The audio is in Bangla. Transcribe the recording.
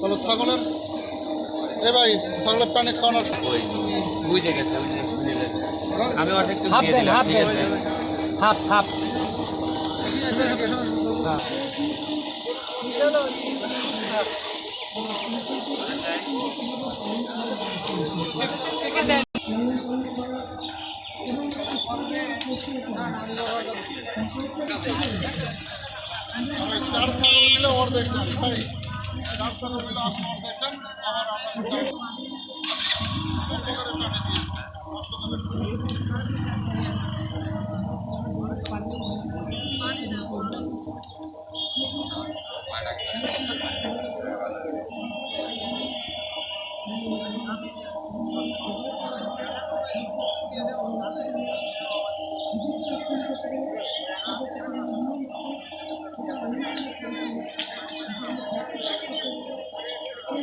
তাহলে ছাগলের এ ভাই ছাগলের প্রাণী খাওয়ানোর বুঝে গেছে আমি হাফ হাফ চার নিলে অর্ধেক ভাই। রামসার আবার